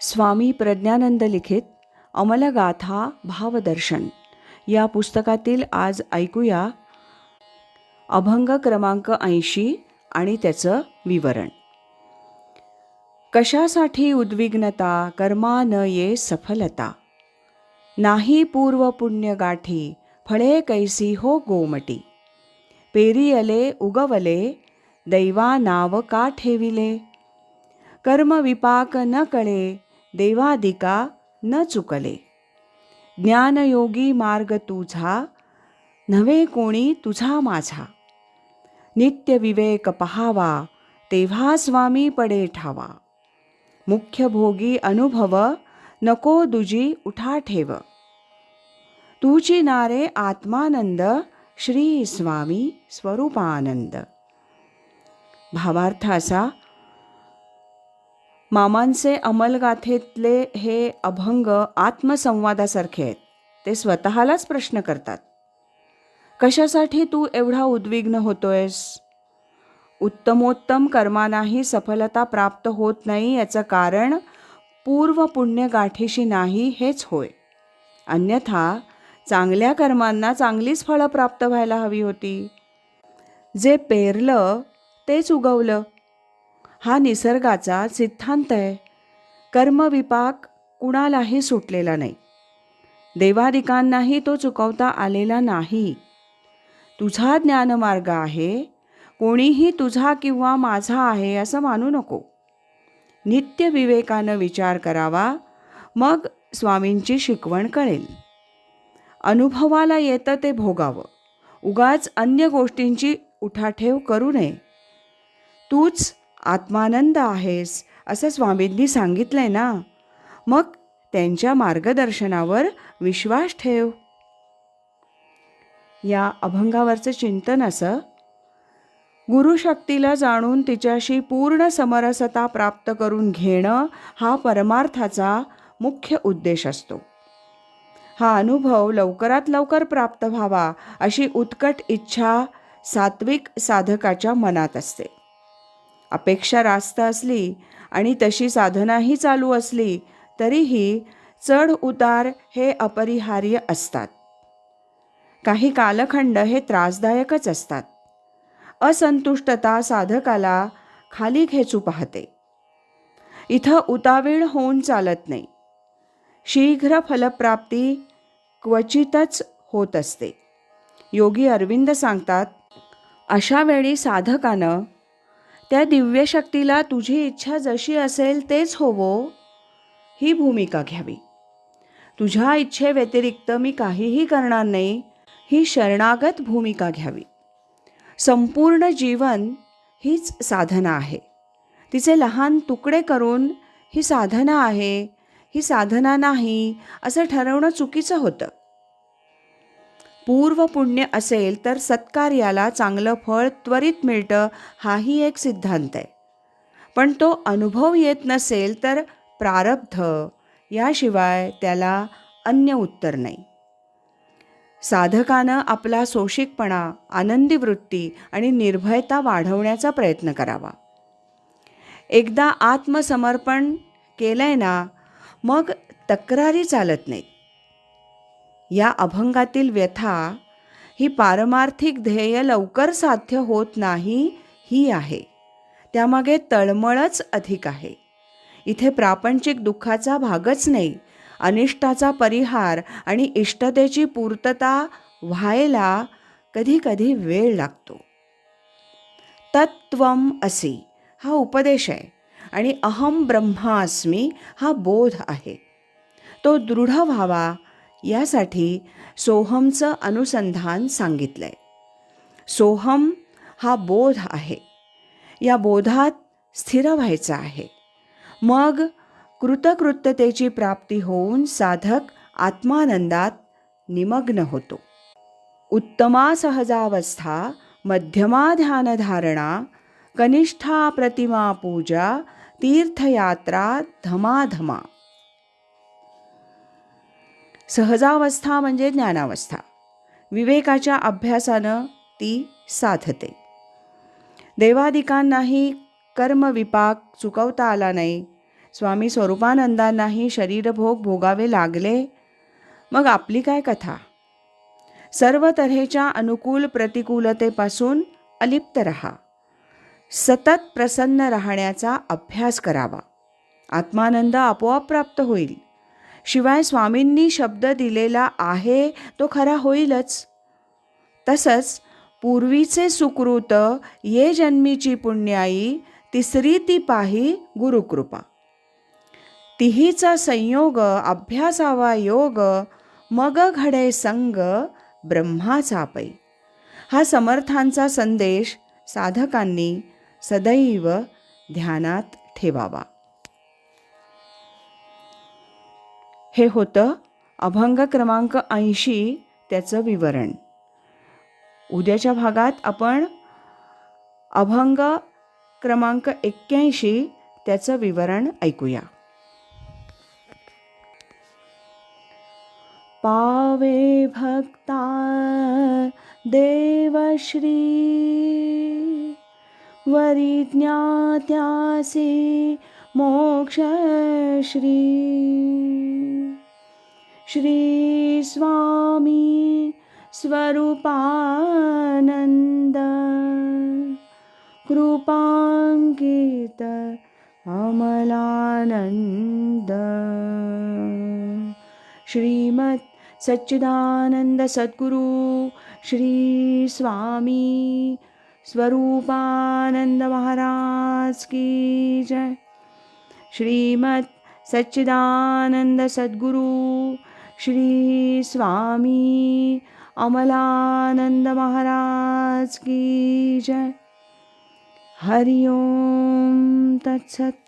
स्वामी प्रज्ञानंद लिखित अमलगाथा भावदर्शन. या पुस्तकातील आज ऐकूया अभंग क्रमांक ऐंशी आणि त्याचं विवरण. कशासाठी उद्विग्नता कर्मा न ये सफलता? नाही पूर्व पुण्य गाठी फळे कैसी हो गोमटी? पेरियले उगवले दैवा नाव का ठेविले? कर्मविपाक न कळे देवादिका न चुकले ज्ञानयोगी मार्ग तुझा नव्हे कोणी तुझा माझा नित्य विवेक पहावा तेव्हा स्वामी पडे ठावा मुख्य भोगी अनुभव नको दुजी उठा ठेव तुझी नारे आत्मानंद श्री स्वामी स्वरूपानंद भावार्थ असा मामांचे अमलगाथेतले हे अभंग आत्मसंवादासारखे आहेत. ते स्वतःलाच प्रश्न करतात. कशासाठी तू एवढा उद्विग्न होतोयस? उत्तमोत्तम कर्मानाही सफलता प्राप्त होत नाही याचं कारण पूर्व पुण्य गाठीशी नाही हेच होय. अन्यथा चांगल्या कर्मांना चांगलीच फळं प्राप्त व्हायला हवी होती. जे पेरलं तेच उगवलं. हा निसर्गाचा सिद्धांत आहे. कर्मविपाक कुणालाही सुटलेला नाही. देवादिकांनाही तो चुकवता आलेला नाही. तुझा ज्ञानमार्ग आहे कोणीही तुझा किंवा माझा आहे असं मानू नको. नित्य विवेकानं विचार करावा मग स्वामींची शिकवण कळेल. अनुभवाला येतं ते भोगावं. उगाच अन्य गोष्टींची उठाठेव करू नये. तूच आत्मानंद आहेस असं स्वामींनी सांगितलंय ना? मग त्यांच्या मार्गदर्शनावर विश्वास ठेव. या अभंगावरचं चिंतन असं गुरुशक्तीला जाणून तिच्याशी पूर्ण समरसता प्राप्त करून घेणं हा परमार्थाचा मुख्य उद्देश असतो. हा अनुभव लवकरात लवकर प्राप्त व्हावा अशी उत्कट इच्छा सात्विक साधकाच्या मनात असते. अपेक्षा रास्त असली आणि तशी साधनाही चालू असली तरीही चढ उतार हे अपरिहार्य असतात. काही कालखंड हे त्रासदायकच असतात. असंतुष्टता साधकाला खाली खेचू पाहते. इथं उतावीळ होऊन चालत नाही. शीघ्र फलप्राप्ती क्वचितच होत असते. योगी अरविंद सांगतात अशा वेळी साधकानं त्या दिव्यशक्तीला तुझी इच्छा जशी असेल तेच होवो ही भूमिका घ्यावी. तुझ्या इच्छेव्यतिरिक्त मी काहीही करणार नाही ही शरणागत भूमिका घ्यावी. संपूर्ण जीवन हीच साधना आहे. तिचे लहान तुकडे करून ही साधना आहे ही साधना नाही असं ठरवणं चुकीचं होतं. पूर्व पुण्य असेल तर सत्कार्याला चांगलं फळ त्वरित मिळतं हाही एक सिद्धांत आहे. पण तो अनुभव येत नसेल तर प्रारब्ध. याशिवाय त्याला अन्य उत्तर नाही. साधकानं आपला सोशिकपणा आनंदी वृत्ती आणि निर्भयता वाढवण्याचा प्रयत्न करावा. एकदा आत्मसमर्पण केलंय ना मग तक्रारी चालत नाहीत. या अभंगातील व्यथा ही पारमार्थिक ध्येय लवकर साध्य होत नाही ही आहे. त्यामागे तळमळच अधिक आहे. इथे प्रापंचिक दुःखाचा भागच नाही अनिष्टाचा परिहार आणि इष्टतेची पूर्तता व्हायला कधी कधी वेळ लागतो. तत्वम असी हा उपदेश आहे आणि अहम ब्रह्मास्मी हा बोध आहे. तो दृढ व्हावा यासाठी सोहमचं अनुसंधान सांगितलं आहे सोहम हा बोध आहे. या बोधात स्थिर व्हायचं आहे. मग कृतकृत्यतेची प्राप्ती होऊन साधक आत्मानंदात निमग्न होतो. उत्तमा सहजावस्था मध्यमा ध्यानधारणा कनिष्ठा प्रतिमा पूजा तीर्थयात्रा धमाधमा. सहजावस्था म्हणजे ज्ञानावस्था. विवेकाच्या अभ्यासानं ती साधते. देवादिकांनाही कर्मविपाक चुकवता आला नाही. स्वामी स्वरूपानंदांनाही शरीरभोग भोगावे लागले. मग आपली काय कथा? सर्व तऱ्हेच्या अनुकूल प्रतिकूलतेपासून अलिप्त रहा. सतत प्रसन्न राहण्याचा अभ्यास करावा. आत्मानंद आपोआप प्राप्त होईल. शिवाय स्वामींनी शब्द दिलेला आहे तो खरा होईलच. तसंच पूर्वीचे सुकृत ये जन्मीची पुण्याई तिसरी ती पाही गुरुकृपा. तिहीचा संयोग अभ्यासावा योग मग घडे संग ब्रह्माचा पै. हा समर्थांचा संदेश साधकांनी सदैव ध्यानात ठेवावा. हे होतं अभंग क्रमांक ऐंशी त्याचं विवरण. उद्याच्या भागात आपण अभंग क्रमांक एक्क्याऐंशी त्याचं विवरण ऐकूया. पावे भक्ता देवश्री वरी ज्ञात्यासी मोक्षश्री. श्रीस्वामी स्वरूपानन्द। कृपाङ्कित अमलानन्द श्रीमत् सच्चिदानन्द सद्गुरु श्रीस्वामी स्वरूपानन्द महाराज की जय। श्रीमत् सच्चिदानन्द सद्गुरु श्रीस्वामी अमलानन्दमहाराज की जय। हरि ओं तत्सत्।